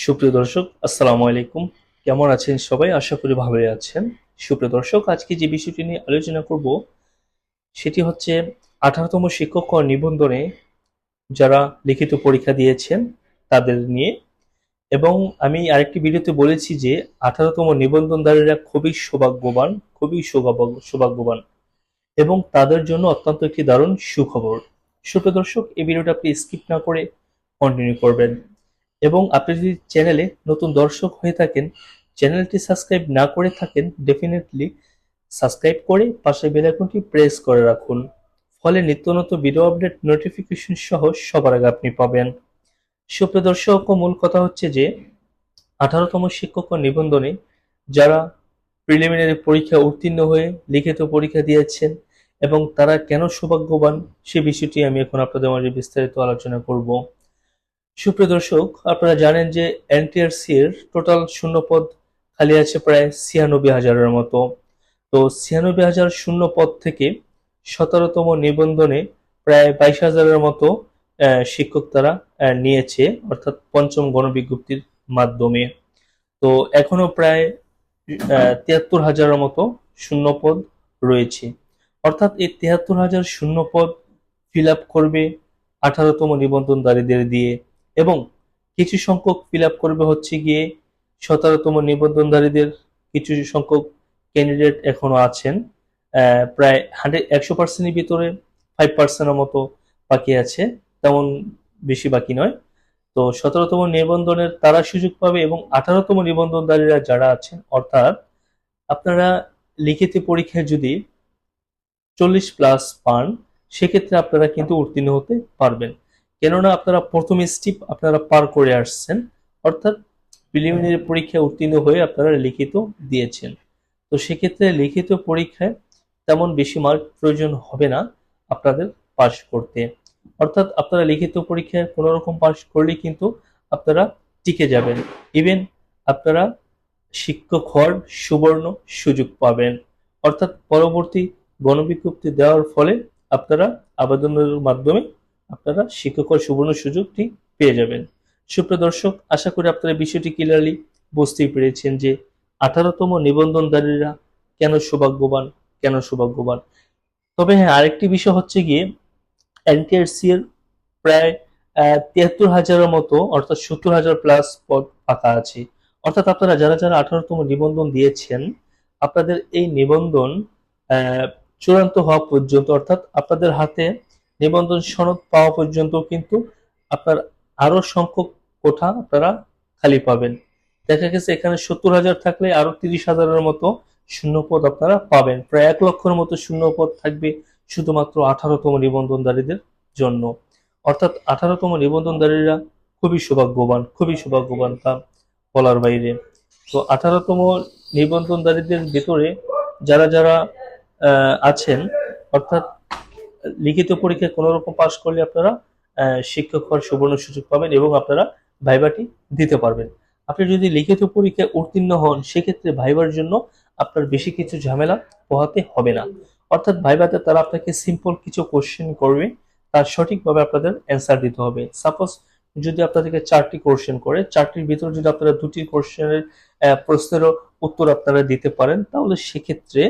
সুপ্রিয় দর্শক, আসসালামু আলাইকুম। কেমন আছেন সবাই? আশা করি ভালোই আছেন। সুপ্রিয় দর্শক, আজকে যে বিষয়টি নিয়ে আলোচনা করব, সেটি হচ্ছে আঠারোতম শিক্ষক নিবন্ধনে যারা লিখিত পরীক্ষা দিয়েছেন তাদের নিয়ে। এবং আমি আরেকটি ভিডিওতে বলেছি যে, আঠারোতম নিবন্ধনদারীরা খুবই সৌভাগ্যবান, খুবই সৌভাগ্য- সৌভাগ্যবান এবং তাদের জন্য অত্যন্ত একটি দারুণ সুখবর। সুপ্রিয় দর্শক, এই ভিডিওটা আপনি স্কিপ না করে কন্টিনিউ করবেন। এবং আপনি যদি চ্যানেলে নতুন দর্শক হয়ে থাকেন, চ্যানেলটি সাবস্ক্রাইব না করে থাকেন ডেফিনেটলি সাবস্ক্রাইব করে পাশে বেল আইকনটি প্রেস করে রাখুন। ফলে নিত্য নতুন ভিডিও আপডেট নোটিফিকেশন সহ সবার আগে আপনি পাবেন। সুপ্রিয় দর্শক, মূল কথা হচ্ছে যে, আঠারোতম শিক্ষক নিবন্ধনে যারা প্রিলিমিনারি পরীক্ষা উত্তীর্ণ হয়ে লিখিত পরীক্ষা দিয়েছেন এবং তারা কেন সৌভাগ্যবান সে বিষয়টি আমি এখন আপনাদের মাঝে বিস্তারিত আলোচনা করব। সুপ্রিয় দর্শক, আপনারা জানেন যে এনটিআরসি এর টোটাল শূন্যপদ খালি আছে প্রায় ছিয়ানব্বই হাজারের মতো। তো ছিয়ানব্বই হাজার শূন্য পদ থেকে সতেরোতম নিবন্ধনে প্রায় বাইশ হাজারের মতো শিক্ষক তারা নিয়েছে, অর্থাৎ পঞ্চম গণবিজ্ঞপ্তির মাধ্যমে। তো এখনও প্রায় তিয়াত্তর হাজারের মতো শূন্যপদ রয়েছে। অর্থাৎ এই তিয়াত্তর হাজার শূন্যপদ ফিল আপ করবে আঠারোতম নিবন্ধনধারীদের দিয়ে। এবং কিছু সংখ্যক ফিল করবে হচ্ছে গিয়ে সতেরোতম নিবন্ধনধারীদের কিছু সংখ্যক ক্যান্ডিডেট এখনও আছেন। প্রায় হান্ড্রেড একশো পার্সেন্টের ভিতরে ফাইভ পার্সেন্টের মতো বাকি আছে, তেমন বেশি বাকি নয়। তো সতেরোতম নিবন্ধনের তারা সুযোগ পাবে এবং আঠারোতম নিবন্ধনধারীরা যারা আছেন, অর্থাৎ আপনারা লিখিত পরীক্ষায় যদি চল্লিশ প্লাস পান, সেক্ষেত্রে আপনারা কিন্তু উত্তীর্ণ হতে পারবেন। কেননা আপনারা প্রথম স্টেপ আপনারা পার করে আসছেন, অর্থাৎ প্রিলিমিনারি পরীক্ষায় উত্তীর্ণ হয়ে আপনারা লিখিত দিয়েছেন। তো সেক্ষেত্রে লিখিত পরীক্ষায় তেমন বেশি মার্ক প্রয়োজন হবে না আপনাদের পাস করতে। অর্থাৎ আপনারা লিখিত পরীক্ষায় কোনো রকম পাস করলেই কিন্তু আপনারা টিকে যাবেন। ইভেন আপনারা শিক্ষক হওয়ার সুবর্ণ সুযোগ পাবেন। অর্থাৎ পরবর্তী গণবিজ্ঞপ্তি দেওয়ার ফলে আপনারা আবেদনের মাধ্যমে আপনারা শিক্ষকের সুবর্ণ সুযোগটি পেয়ে যাবেন। সুপ্রিয় দর্শক, আশা করি আপনারা বিষয়টি ক্লিয়ারলি বুঝতেই পেরেছেন যে আঠারোতম নিবন্ধনধারীরা কেন সৌভাগ্যবান কেন সৌভাগ্যবান? তবে হ্যাঁ আরেকটি বিষয় হচ্ছে গিয়ে এনটিআরসি এর প্রায় তিয়াত্তর হাজারের মতো, অর্থাৎ সত্তর হাজার প্লাস পদ ফাঁকা আছে। অর্থাৎ আপনারা যারা যারা আঠারোতম নিবন্ধন দিয়েছেন, আপনাদের এই নিবন্ধন চূড়ান্ত হওয়া পর্যন্ত, অর্থাৎ আপনাদের হাতে নিবন্ধন সনদ পাওয়া পর্যন্ত কিন্তু আপনার আরও সংখ্যক কোঠা আপনারা খালি পাবেন। দেখা গেছে এখানে সত্তর হাজার থাকলে আরও তিরিশ হাজারের মতো শূন্যপদ আপনারা পাবেন। প্রায় এক লক্ষের মতো শূন্যপদ থাকবে শুধুমাত্র আঠারোতম নিবন্ধনধারীদের জন্য। অর্থাৎ আঠারোতম নিবন্ধনধারীরা খুবই সৌভাগ্যবান খুবই সৌভাগ্যবান তা বলার বাইরে। তো আঠারোতম নিবন্ধনধারীদের ভেতরে যারা যারা আছেন, অর্থাৎ লিখিত পরীক্ষায় কোনো রকম পাশ করলে আপনারা শিক্ষক হওয়ার সুবর্ণ সুযোগ পাবেন এবং আপনারা ভাইবাটি দিতে পারবেন। আপনি যদি লিখিত পরীক্ষায় উত্তীর্ণ হন, সেক্ষেত্রে ভাইবার জন্য আপনার বেশি কিছু ঝামেলা পোহাতে হবে না। অর্থাৎ ভাইবাতে তারা আপনাকে সিম্পল কিছু কোশ্চেন করবে, তার সঠিকভাবে আপনাদের অ্যান্সার দিতে হবে। সাপোজ যদি আপনাদেরকে চারটি কোশ্চেন করে, চারটির ভিতরে যদি আপনারা দুটি কোশ্চেনের প্রশ্নেরও উত্তর আপনারা দিতে পারেন, তাহলে সেক্ষেত্রে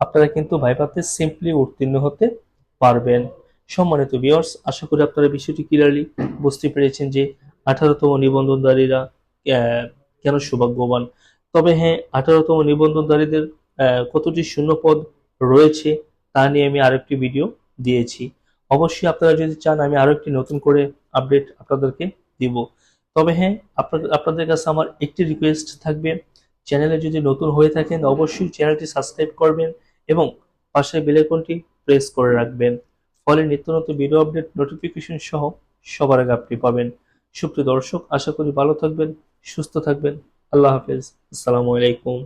আপনারা কিন্তু ভাইভাতে সিম্পলি উত্তীর্ণ হতে পারবেন। সম্মানিত ভিউয়ার্স আশা করি আপনারা বিষয়টি ক্লিয়ারলি বুঝতে পেরেছেন যে আঠারোতম নিবন্ধনধারীরা কেন সৌভাগ্যবান? তবে হ্যাঁ আঠারোতম নিবন্ধনধারীদের কতটি শূন্যপদ রয়েছে তা নিয়ে আমি আরেকটি ভিডিও দিয়েছি। অবশ্যই আপনারা যদি চান, আমি আরও একটি নতুন করে আপডেট আপনাদেরকে দিব। তবে হ্যাঁ আপনাদের আপনাদের কাছে আমার একটি রিকোয়েস্ট থাকবে। চ্যানেলে যদি নতুন হয়ে থাকেন, অবশ্যই চ্যানেলটি সাবস্ক্রাইব করবেন এবং পাশে বেল আইকনটি প্রেস করে রাখবেন। ফলে নিত্য নতুন ভিডিও আপডেট নোটিফিকেশন সহ সবার আগে আপনি পাবেন। সুপ্রিয় দর্শক, আশা করি ভালো থাকবেন, সুস্থ থাকবেন। আল্লাহ হাফেজ। আসসালামু আলাইকুম।